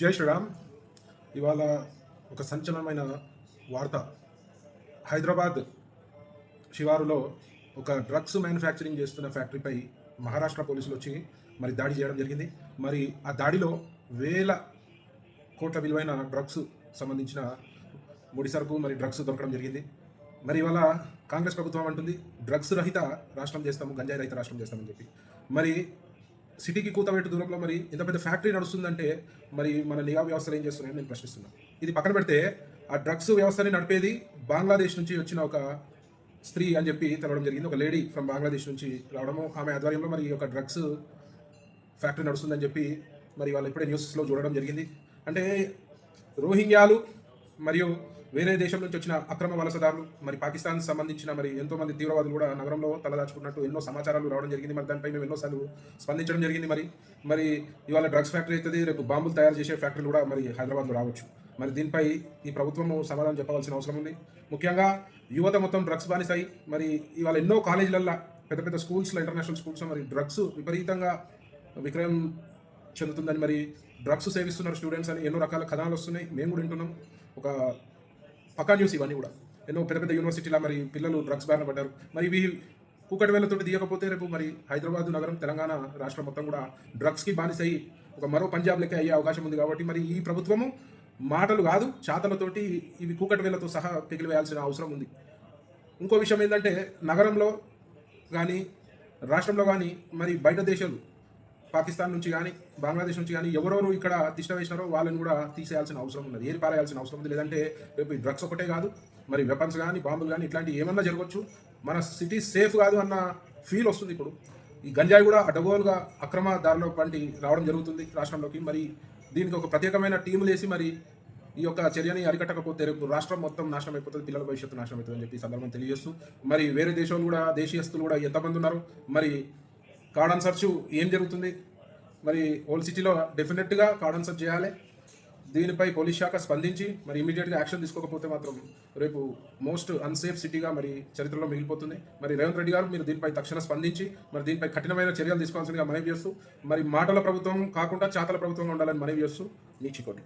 జై శ్రీరామ్. ఇవాళ ఒక సంచలనమైన వార్త. హైదరాబాద్ శివారులో ఒక డ్రగ్స్ మ్యానుఫ్యాక్చరింగ్ చేస్తున్న ఫ్యాక్టరీపై మహారాష్ట్ర పోలీసులు వచ్చి మరి దాడి చేయడం జరిగింది. మరి ఆ దాడిలో వేల కోట్ల విలువైన డ్రగ్స్ సంబంధించిన ముడి సరుకు మరి డ్రగ్స్ దొరకడం జరిగింది. మరి ఇవాళ కాంగ్రెస్ ప్రభుత్వం అంటుంది డ్రగ్స్ రహిత రాష్ట్రం చేస్తాము గంజాయి రహిత రాష్ట్రం చేస్తామని చెప్పి. మరి సిటీకి కూతబెట్టు దూరంలో మరి ఇంత పెద్ద ఫ్యాక్టరీ నడుస్తుందంటే మరి మన నిఘా వ్యవస్థలు ఏం చేస్తున్నాయని నేను ప్రశ్నిస్తున్నాను ఇది పక్కన పెడితే ఆ డ్రగ్స్ వ్యవస్థని నడిపేది బంగ్లాదేశ్ నుంచి వచ్చిన ఒక స్త్రీ అని చెప్పి తెలవడం జరిగింది. ఒక లేడీ ఫ్రమ్ బంగ్లాదేశ్ నుంచి రావడము. ఆమె ఆధ్వర్యంలో మరి ఒక డ్రగ్స్ ఫ్యాక్టరీ నడుస్తుందని చెప్పి మరి వాళ్ళు ఇప్పుడే న్యూస్లో చూడడం జరిగింది. అంటే రోహింగ్యాలు మరియు వేరే దేశం నుంచి వచ్చిన అక్రమ వలసదారులు మరి పాకిస్తాన్ సంబంధించిన మరి ఎంతో మంది తీవ్రవాదులు కూడా నగరంలో తలదాచుకున్నట్టు ఎన్నో సమాచారాలు రావడం జరిగింది. మరి దానిపై మేము ఎన్నోసార్లు స్పందించడం జరిగింది మరి. మరి ఇవాళ డ్రగ్స్ ఫ్యాక్టరీ అవుతుంది రేపు బాంబులు తయారు చేసే ఫ్యాక్టరీలు కూడా మరి హైదరాబాద్లో రావచ్చు. మరి దీనిపై ఈ ప్రభుత్వము సమాధానం చెప్పవలసిన అవసరం ఉంది. ముఖ్యంగా యువత మొత్తం డ్రగ్స్ బానిసాయి మరి ఇవాళ ఎన్నో కాలేజీలల్లో పెద్ద పెద్ద స్కూల్స్లో ఇంటర్నేషనల్ స్కూల్స్లో మరి డ్రగ్స్ విపరీతంగా విక్రయం చెందుతుందని మరి డ్రగ్స్ సేవిస్తున్నారు స్టూడెంట్స్ అని ఎన్నో రకాల కథనాలు వస్తున్నాయి. మేము కూడా వింటున్నాం. ఒక పక్కా న్యూస్ ఇవన్నీ కూడా. ఎన్నో పెద్ద పెద్ద యూనివర్సిటీలా మరి పిల్లలు డ్రగ్స్ బారిన పడ్డారు. మరి ఇవి కూకటి వేలతోటి తీయకపోతే రేపు మరి హైదరాబాద్ నగరం తెలంగాణ రాష్ట్రం మొత్తం కూడా డ్రగ్స్కి బానిసై ఒక మరో పంజాబ్ లెక్క అయ్యే అవకాశం ఉంది కాబట్టి మరి ఈ ప్రభుత్వము మాటలు కాదు చాతలతోటి ఇవి కూకటి వేలతో సహా పిగిలి వేయాల్సిన అవసరం ఉంది. ఇంకో విషయం ఏంటంటే నగరంలో కానీ రాష్ట్రంలో కానీ మరి బయట దేశాలు పాకిస్తాన్ నుంచి కానీ బంగ్లాదేశ్ నుంచి కానీ ఎవరెవరు ఇక్కడ తిష్ట వేసినారో వాళ్ళని కూడా తీసేయాల్సిన అవసరం ఉన్నది. ఏది పారేయాల్సిన అవసరం ఉంది? లేదంటే రేపు ఈ డ్రగ్స్ ఒకటే కాదు మరి వెపన్స్ కానీ బాంబులు కానీ ఇట్లాంటివి ఏమన్నా జరగవచ్చు మన సిటీ సేఫ్ కాదు అన్న ఫీల్ వస్తుంది ఇప్పుడు. ఈ గంజాయి కూడా అడ్డగోలుగా అక్రమ దారిలో వంటి రావడం జరుగుతుంది రాష్ట్రంలోకి. మరి దీనికి ఒక ప్రత్యేకమైన టీములు వేసి మరి ఈ యొక్క చర్యని అరికట్టకపోతే రేపు రాష్ట్రం మొత్తం నాశనం అయిపోతుంది పిల్లల భవిష్యత్తు నాశనం అవుతుంది అని చెప్పి సందర్భం తెలియజేస్తూ మరి వేరే దేశాలు కూడా దేశీయస్తులు కూడా ఎంతమంది ఉన్నారు? మరి కార్డన్ సర్చ్ ఏం జరుగుతుంది? మరి ఓల్డ్ సిటీలో డెఫినెట్గా కార్డన్ సర్చ్ చేయాలి. దీనిపై పోలీస్ శాఖ స్పందించి మరి ఇమీడియట్గా యాక్షన్ తీసుకోకపోతే మాత్రం రేపు మోస్ట్ అన్సేఫ్ సిటీగా మరి చరిత్రలో మిగిలిపోతుంది. మరి రేవంత్ రెడ్డి గారు మీరు దీనిపై తక్షణ స్పందించి మరి దీనిపై కఠినమైన చర్యలు తీసుకోవాల్సిందిగా మనవి చేస్తూ మరి మాటల ప్రభుత్వం కాకుండా చాతల ప్రభుత్వంగా ఉండాలని మనవి చేస్తూ నీచికోటి.